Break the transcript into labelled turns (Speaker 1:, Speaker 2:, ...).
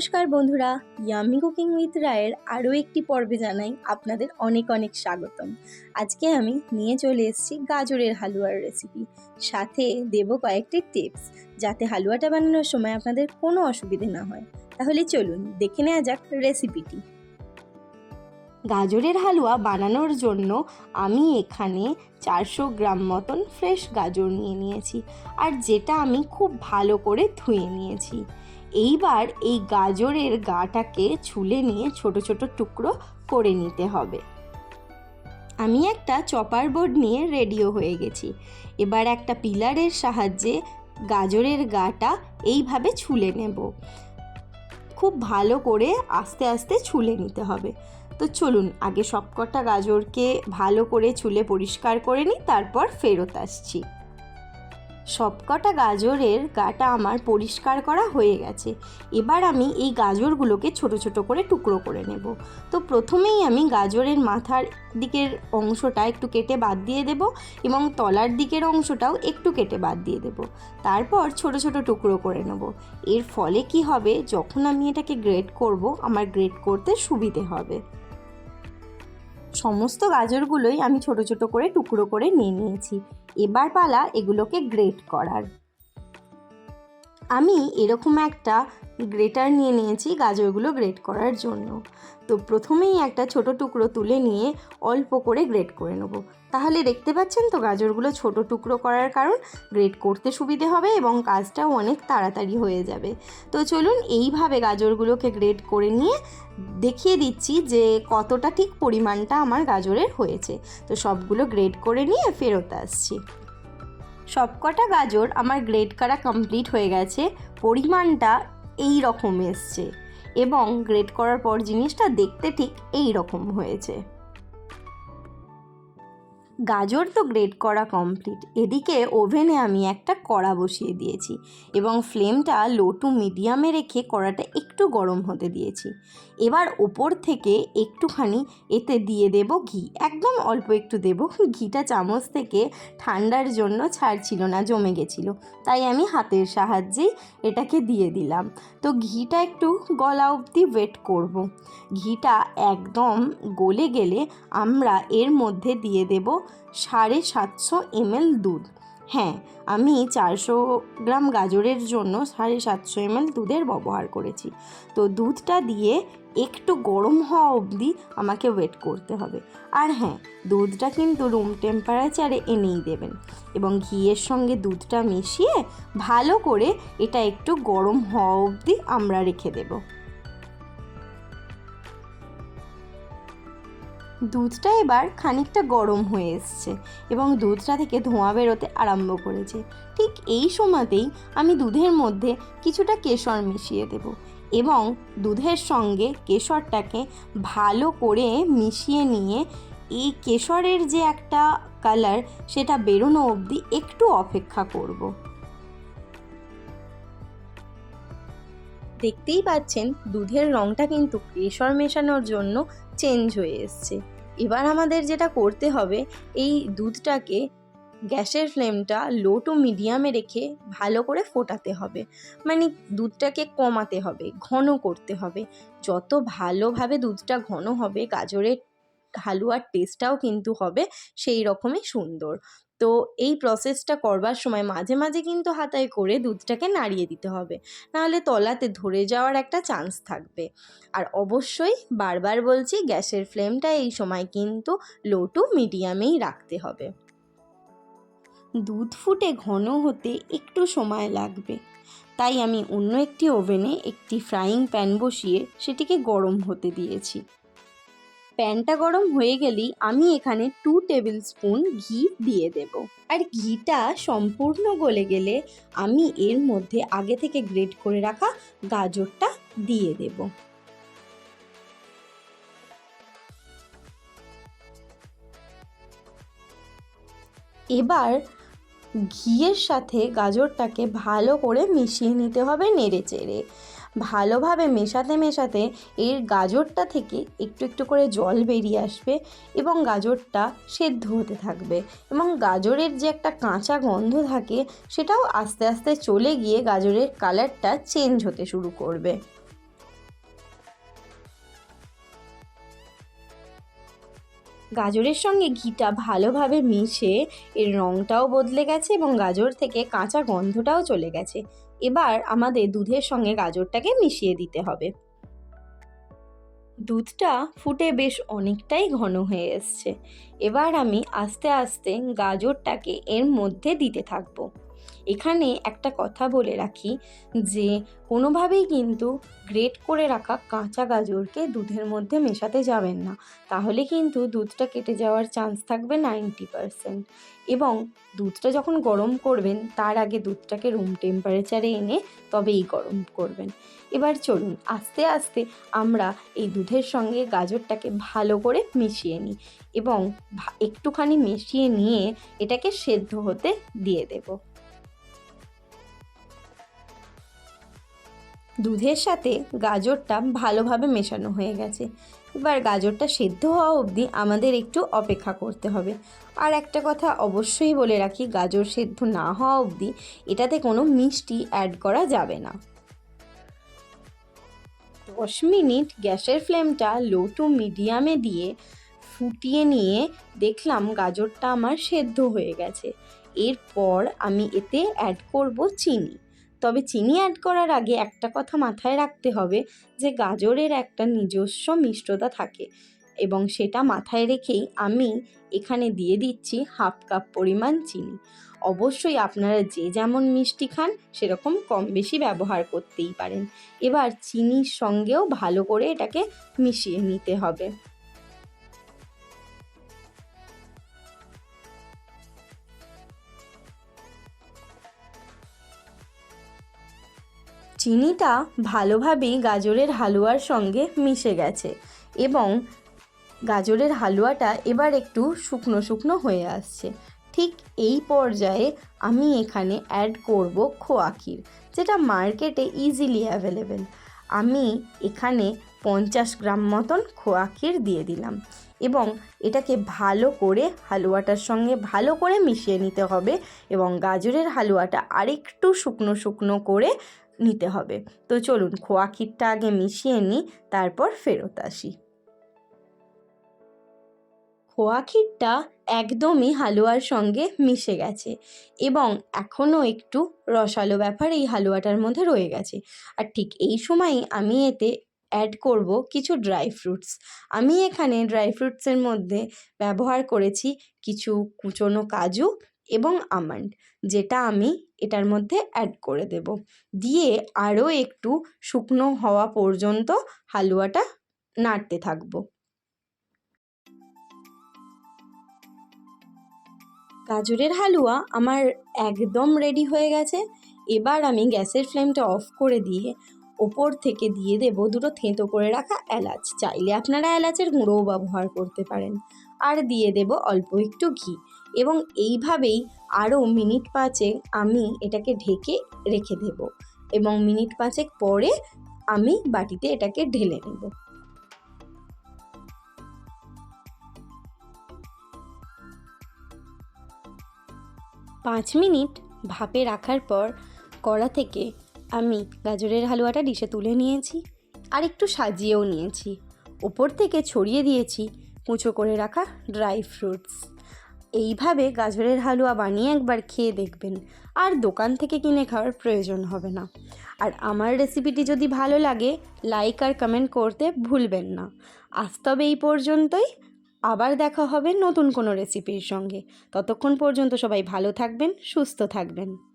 Speaker 1: নমস্কার বন্ধুরা yummy cooking with রায়ের আরও একটি পর্বে জানাই আপনাদের অনেক অনেক স্বাগতম। আজকে আমি নিয়ে চলে এসেছি গাজরের হালুয়ার রেসিপি সাথে দেব কয়েকটি টিপস যাতে হালুয়াটা বানানোর সময় আপনাদের কোনো অসুবিধে না হয়। তাহলে চলুন, দেখে নেওয়া যাক রেসিপিটি গাজরের হালুয়া বানানোর জন্য আমি এখানে চারশো গ্রাম মতন ফ্রেশ গাজর নিয়ে নিয়েছি। আর যেটা আমি খুব ভালো করে ধুয়ে নিয়েছি। এইবার এই গাজরের গাটাকে ছুলে নিয়ে ছোট ছোট টুকরো করে নিতে হবে। আমি একটা চপার বোর্ড নিয়ে রেডিও হয়ে গেছি। এবার একটা পিলারের সাহায্যে গাজরের গাটা এইভাবে ছুলে নেব। খুব ভালো করে আস্তে আস্তে ছুলে নিতে হবে। তো চলুন, আগে সবকটা গাজরকে ভালো করে ছুলে পরিষ্কার করে নিই, তারপর ফেরত আসছি। সবকটা গাজরের গাটা আমার পরিষ্কার করা হয়ে গেছে। এবার আমি এই গাজরগুলোকে ছোট ছোট করে টুকরো করে নেব। তো প্রথমেই আমি গাজরের মাথার দিকের অংশটা একটু কেটে বাদ দিয়ে দেব এবং তলার দিকের অংশটাও একটু কেটে বাদ দিয়ে দেব। তারপর ছোট ছোট টুকরো করে নেব। এর ফলে কি হবে? যখন আমি এটাকে গ্রেড করব, আমার গ্রেড করতে সুবিধে হবে। সমস্ত গাজরগুলোই আমি ছোট ছোট করে টুকরো করে নিয়ে নিয়েছি। এবার পালা এগুলোকে গ্রেট করার। আমি এরকম একটা গ্রেটার নিয়ে নিয়েছি গাজরগুলো গ্রেট করার জন্য। তো প্রথমেই একটা ছোট টুকরো তুলে নিয়ে অল্প করে গ্রেট করে নেব। তাহলে দেখতে পাচ্ছেন তো গাজরগুলো ছোট টুকরো করার কারণ গ্রেট করতে সুবিধে হবে এবং কাজটাও অনেক তাড়াতাড়ি হয়ে যাবে। তো চলুন এইভাবে গাজরগুলোকে গ্রেট করে নিয়ে দেখিয়ে দিচ্ছি যে কতটা ঠিক পরিমাণটা আমার গাজরের হয়েছে। তো সবগুলো গ্রেড করে নিয়ে ফেরত আসছি। সবকটা গাজর আমার গ্রেড করা কমপ্লিট হয়ে গেছে, পরিমাণটা এই রকম এসছে এবং গ্রেড করার পর জিনিসটা দেখতে ঠিক এই রকম হয়েছে। গাজর তো গ্রেড করা কমপ্লিট এদিকে ওভেনে আমি একটা কড়া বসিয়ে দিয়েছি এবং ফ্লেমটা লো টু মিডিয়ামে রেখে কড়াটা একটু গরম হতে দিয়েছি। এবার ওপর থেকে একটুখানি এতে দিয়ে দেব ঘি। একদম অল্প একটু দেব। ঘিটা চামচ থেকে ঠান্ডার জন্য ছাড়ছিল না, জমে গেছিল। তাই আমি হাতের সাহায্যেই এটাকে দিয়ে দিলাম। তো ঘিটা একটু গলা অবধি ওয়েট করব। ঘিটা একদম গলে গেলে আমরা এর মধ্যে দিয়ে দেব সাড়ে সাতশো এমএল দুধ। হ্যাঁ আমি চারশো গ্রাম গাজরের জন্য সাড়ে সাতশো এমএল দুধের ব্যবহার করেছি। তো দুধটা দিয়ে একটু গরম হওয়া অবধি আমাকে ওয়েট করতে হবে। আর হ্যাঁ দুধটা কিন্তু রুম টেম্পারেচারে এনেই দেবেন এবং ঘিয়ের সঙ্গে দুধটা মিশিয়ে ভালো করে এটা একটু গরম হওয়া অবধি আমরা রেখে দেবো। দুধটা এবার খানিকটা গরম হয়ে এসছে এবং দুধটা থেকে ধোঁয়া বেরোতে আরম্ভ করেছে। ঠিক এই সময়তেই আমি দুধের মধ্যে কিছুটা কেশর মিশিয়ে দেব এবং দুধের সঙ্গে কেশরটাকে ভালো করে মিশিয়ে নিয়ে এই কেশরের যে একটা কালার সেটা বেরোনো অবধি একটু অপেক্ষা করব। দেখতেই পাচ্ছেন দুধের রঙটা কিন্তু কেশর মেশানোর জন্য চেঞ্জ হয়ে এসছে। এবার আমাদের যেটা করতে হবে, এই দুধটাকে গ্যাসের ফ্লেমটা লো টু মিডিয়ামে রেখে ভালো করে ফোটাতে হবে। মানে দুধটাকে কমাতে হবে, ঘন করতে হবে। যত ভালোভাবে দুধটা ঘন হবে, গাজরের হালুয়ার টেস্টটাও কিন্তু হবে সেই রকমই সুন্দর। তো এই প্রসেসটা করবার সময় মাঝে মাঝে কিন্তু হাতায় করে দুধটাকে নাড়িয়ে দিতে হবে। নাহলে তলাতে ধরে যাওয়ার একটা চান্স থাকবে। আর অবশ্যই বারবার বলছি, গ্যাসের ফ্লেমটা এই সময় কিন্তু লো টু মিডিয়ামেই রাখতে হবে। দুধ ফুটে ঘন হতে একটু সময় লাগবে। তাই আমি অন্য একটি ওভেনে একটি ফ্রাইং প্যান বসিয়ে সেটিকে গরম হতে দিয়েছি। প্যানটা গরম হয়ে গেলেই আমি এখানে টু টেবিল স্পুন ঘি দিয়ে দেব। আর ঘিটা সম্পূর্ণ গলে গেলে আমি এর মধ্যে আগে থেকে গ্রেট করে রাখা গাজরটা দিয়ে দেব। এবার ঘিয়ের সাথে গাজরটাকে ভালো করে মিশিয়ে নিতে হবে নেড়ে চেড়ে। ভালোভাবে মেশাতে মেশাতে এর গাজরটা থেকে একটু একটু করে জল বেরিয়ে আসবে এবং গাজরটা সেদ্ধ হতে থাকবে এবং গাজরের যে একটা কাঁচা গন্ধ থাকে সেটাও আস্তে আস্তে চলে গিয়ে গাজরের কালারটা চেঞ্জ হতে শুরু করবে। গাজরের সঙ্গে ঘিটা ভালোভাবে মিশে এর রঙটাও বদলে গেছে এবং গাজর থেকে কাঁচা গন্ধটাও চলে গেছে। এবার আমাদের দুধের সঙ্গে গাজরটাকে মিশিয়ে দিতে হবে। দুধটা ফুটে বেশ অনেকটাই ঘন হয়ে এসছে। এবার আমি আস্তে আস্তে গাজরটাকে এর মধ্যে দিতে থাকব। এখানে একটা কথা বলে রাখি যে, কোনোভাবেই কিন্তু গ্রেট করে রাখা কাঁচা গাজরকে দুধের মধ্যে মেশাতে যাবেন না। তাহলে কিন্তু দুধটা কেটে যাওয়ার চান্স থাকবে নাইনটি পারসেন্ট এবং দুধটা যখন গরম করবেন, তার আগে দুধটাকে রুম টেম্পারেচারে এনে তবেই গরম করবেন। এবার চলুন, আস্তে আস্তে আমরা এই দুধের সঙ্গে গাজরটাকে ভালো করে মিশিয়ে নিই এবং একটুখানি মিশিয়ে নিয়ে এটাকে সেদ্ধ হতে দিয়ে দেবো। দুধের সাথে গাজরটা ভালোভাবে মেশানো হয়ে গেছে। এবার গাজরটা সেদ্ধ হওয়া অবধি আমাদের একটু অপেক্ষা করতে হবে। আর একটা কথা অবশ্যই বলে রাখি, গাজর সেদ্ধ না হওয়া অবধি এটাতে কোনো মিষ্টি অ্যাড করা যাবে না। দশ মিনিট গ্যাসের ফ্লেমটা লো টু মিডিয়ামে দিয়ে ফুটিয়ে নিয়ে দেখলাম গাজরটা আমার সেদ্ধ হয়ে গেছে। এরপর আমি এতে অ্যাড করব চিনি। তবে চিনি অ্যাড করার আগে একটা কথা মাথায় রাখতে হবে যে গাজরের একটা নিজস্ব মিষ্টতা থাকে এবং সেটা মাথায় রেখেই আমি এখানে দিয়ে দিচ্ছি হাফ কাপ পরিমাণ চিনি। অবশ্যই আপনারা যে যেমন মিষ্টি খান, সেরকম কম বেশি ব্যবহার করতেই পারেন। এবার চিনির সঙ্গেও ভালো করে এটাকে মিশিয়ে নিতে হবে। চিনিটা ভালোভাবেই গাজরের হালুয়ার সঙ্গে মিশে গেছে এবং গাজরের হালুয়াটা এবার একটু শুকনো শুকনো হয়ে আসছে। ঠিক এই পর্যায়ে আমি এখানে অ্যাড করব খোয়া ক্ষীর, যেটা মার্কেটে ইজিলি অ্যাভেলেবেল আমি এখানে পঞ্চাশ গ্রাম মতন খোয়া ক্ষীর দিয়ে দিলাম এবং এটাকে ভালো করে হালুয়াটার সঙ্গে ভালো করে মিশিয়ে নিতে হবে এবং গাজরের হালুয়াটা আরেকটু শুকনো শুকনো করে নিতে হবে। তো চলুন, খোয়া ক্ষীরটা আগে মিশিয়ে নিই তারপর ফেরত আসি। খোয়া ক্ষীরটা একদমই হালুয়ার সঙ্গে মিশে গেছে এবং এখনও একটু রসালো ব্যাপার এই হালুয়াটার মধ্যে রয়ে গেছে। আর ঠিক এই সময়ই আমি এতে অ্যাড করব কিছু ড্রাই ফ্রুটস আমি এখানে ড্রাই ফ্রুটসের মধ্যে ব্যবহার করেছি কিছু কুচনো কাজু এবং আমন্ড, যেটা আমি এটার মধ্যে অ্যাড করে দেব। দিয়ে আরও একটু শুকনো হওয়া পর্যন্ত হালুয়াটা নাড়তে থাকব। গাজরের হালুয়া আমার একদম রেডি হয়ে গেছে। এবার আমি গ্যাসের ফ্লেমটা অফ করে দিয়ে ওপর থেকে দিয়ে দেব দুটো থেঁতো করে রাখা এলাচ। চাইলে আপনারা এলাচের গুঁড়োও ব্যবহার করতে পারেন। আর দিয়ে দেব অল্প একটু ঘি। এবং এইভাবেই আরও মিনিট পাঁচেক আমি এটাকে ঢেকে রেখে দেব। এবং মিনিট পাঁচেক পরে আমি বাটিতে এটাকে ঢেলে নেব। পাঁচ মিনিট ভাপে রাখার পর কড়া থেকে আমি গাজরের হালুয়াটা ডিশে তুলে নিয়েছি। আর একটু সাজিয়েও নিয়েছি। ওপর থেকে ছড়িয়ে দিয়েছি কুঁচো করে রাখা ড্রাই ফ্রুটস। এইভাবে গাজরের হালুয়া বানিয়ে একবার খেয়ে দেখবেন। আর দোকান থেকে কিনে খাওয়ার প্রয়োজন হবে না। আর আমার রেসিপিটি যদি ভালো লাগে লাইক আর কমেন্ট করতে ভুলবেন না। আজ তবে এই পর্যন্তই। আবার দেখা হবে নতুন কোনো রেসিপির সঙ্গে। ততক্ষণ পর্যন্ত সবাই ভালো থাকবেন, সুস্থ থাকবেন।